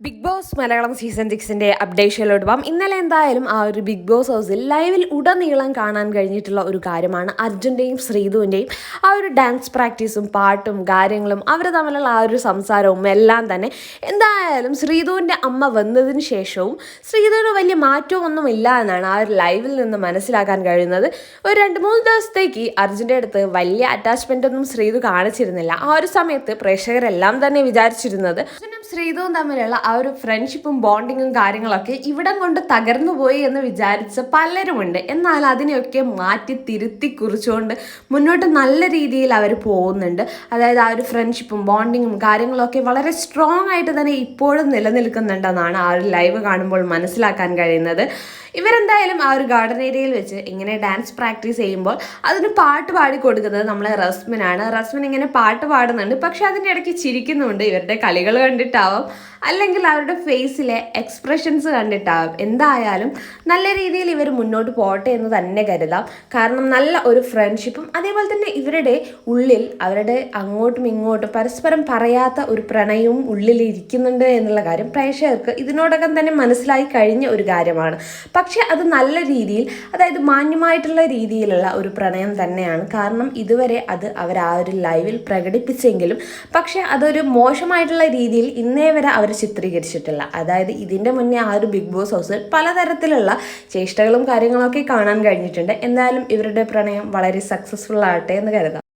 Big boss Malayalam season സിക്സിന്റെ അപ്ഡേഷനിലോട്ട് പോകാം ഇന്നലെ എന്തായാലും ആ ഒരു ബിഗ് ബോസ് ഹൗസിൽ ലൈവിൽ ഉടനീളം കാണാൻ കഴിഞ്ഞിട്ടുള്ള ഒരു കാര്യമാണ് അർജുന്റെയും ശ്രീധുവിന്റെയും ആ ഒരു ഡാൻസ് പ്രാക്ടീസും പാട്ടും കാര്യങ്ങളും അവർ തമ്മിലുള്ള ആ ഒരു സംസാരവും എല്ലാം തന്നെ. എന്തായാലും ശ്രീധുവിന്റെ അമ്മ വന്നതിന് ശേഷവും ശ്രീധുവിന് വലിയ മാറ്റമൊന്നും ഇല്ല എന്നാണ് ആ ഒരു ലൈവിൽ നിന്ന് മനസ്സിലാക്കാൻ കഴിയുന്നത്. ഒരു രണ്ട് മൂന്ന് ദിവസത്തേക്ക് അർജുന്റെ അടുത്ത് വലിയ അറ്റാച്ച്മെന്റ് ഒന്നും ശ്രീധു കാണിച്ചിരുന്നില്ല. ആ ഒരു സമയത്ത് പ്രേക്ഷകരെല്ലാം തന്നെ വിചാരിച്ചിരുന്നത് ശ്രീധുവും തമ്മിലുള്ള ആ ഒരു ഫ്രണ്ട്ഷിപ്പും ബോണ്ടിങ്ങും കാര്യങ്ങളൊക്കെ ഇവിടം കൊണ്ട് തകർന്നു പോയി എന്ന് വിചാരിച്ച പലരുമുണ്ട്. എന്നാൽ അതിനെയൊക്കെ മാറ്റി തിരുത്തി കുറിച്ചുകൊണ്ട് മുന്നോട്ട് നല്ല രീതിയിൽ അവർ പോകുന്നുണ്ട്. അതായത് ആ ഒരു ഫ്രണ്ട്ഷിപ്പും ബോണ്ടിങ്ങും കാര്യങ്ങളൊക്കെ വളരെ സ്ട്രോങ് ആയിട്ട് തന്നെ ഇപ്പോഴും നിലനിൽക്കുന്നുണ്ടെന്നാണ് ആ ഒരു ലൈവ് കാണുമ്പോൾ മനസ്സിലാക്കാൻ കഴിയുന്നത്. ഇവരെന്തായാലും ആ ഒരു ഗാർഡൻ ഏരിയയിൽ വെച്ച് ഇങ്ങനെ ഡാൻസ് പ്രാക്ടീസ് ചെയ്യുമ്പോൾ അതിന് പാട്ട് പാടി കൊടുക്കുന്നത് നമ്മളെ റസ്മിനാണ്. റസ്മിൻ ഇങ്ങനെ പാട്ട് പാടുന്നുണ്ട്. പക്ഷെ അതിന്റെ ഇടയ്ക്ക് ചിരിക്കുന്നുണ്ട് ഇവരുടെ കളികൾ കണ്ടിട്ടാവാം. അല്ലെങ്കിൽ അവരുടെ ഫേസിലെ എക്സ്പ്രഷൻസ് കണ്ടിട്ടാവും. എന്തായാലും നല്ല രീതിയിൽ ഇവർ മുന്നോട്ട് പോട്ടെ എന്ന് തന്നെ കരുതാം. കാരണം നല്ല ഒരു ഫ്രണ്ട്ഷിപ്പും അതേപോലെ തന്നെ ഇവരുടെ ഉള്ളിൽ അവരുടെ അങ്ങോട്ടും ഇങ്ങോട്ടും പരസ്പരം പറയാത്ത ഒരു പ്രണയവും ഉള്ളിൽ ഇരിക്കുന്നുണ്ട് എന്നുള്ള കാര്യം പ്രേക്ഷകർക്ക് ഇതിനോടകം തന്നെ മനസ്സിലായി കഴിഞ്ഞ ഒരു കാര്യമാണ്. പക്ഷേ അത് നല്ല രീതിയിൽ അതായത് മാന്യമായിട്ടുള്ള രീതിയിലുള്ള ഒരു പ്രണയം തന്നെയാണ്. കാരണം ഇതുവരെ അത് അവർ ആ ഒരു ലൈവിൽ പ്രകടിപ്പിച്ചെങ്കിലും പക്ഷേ അതൊരു മോശമായിട്ടുള്ള രീതിയിൽ ഇന്നേ വരെ അവർ ചിത്രീകരിച്ചിട്ടില്ല. അതായത് ഇതിന്റെ മുന്നേ ആ ഒരു ബിഗ് ബോസ് ഹൗസിൽ പലതരത്തിലുള്ള ചേഷ്ടകളും കാര്യങ്ങളൊക്കെ കാണാൻ കഴിഞ്ഞിട്ടുണ്ട്. എന്തായാലും ഇവരുടെ പ്രണയം വളരെ സക്സസ്ഫുൾ ആകട്ടെ എന്ന് കരുതാം.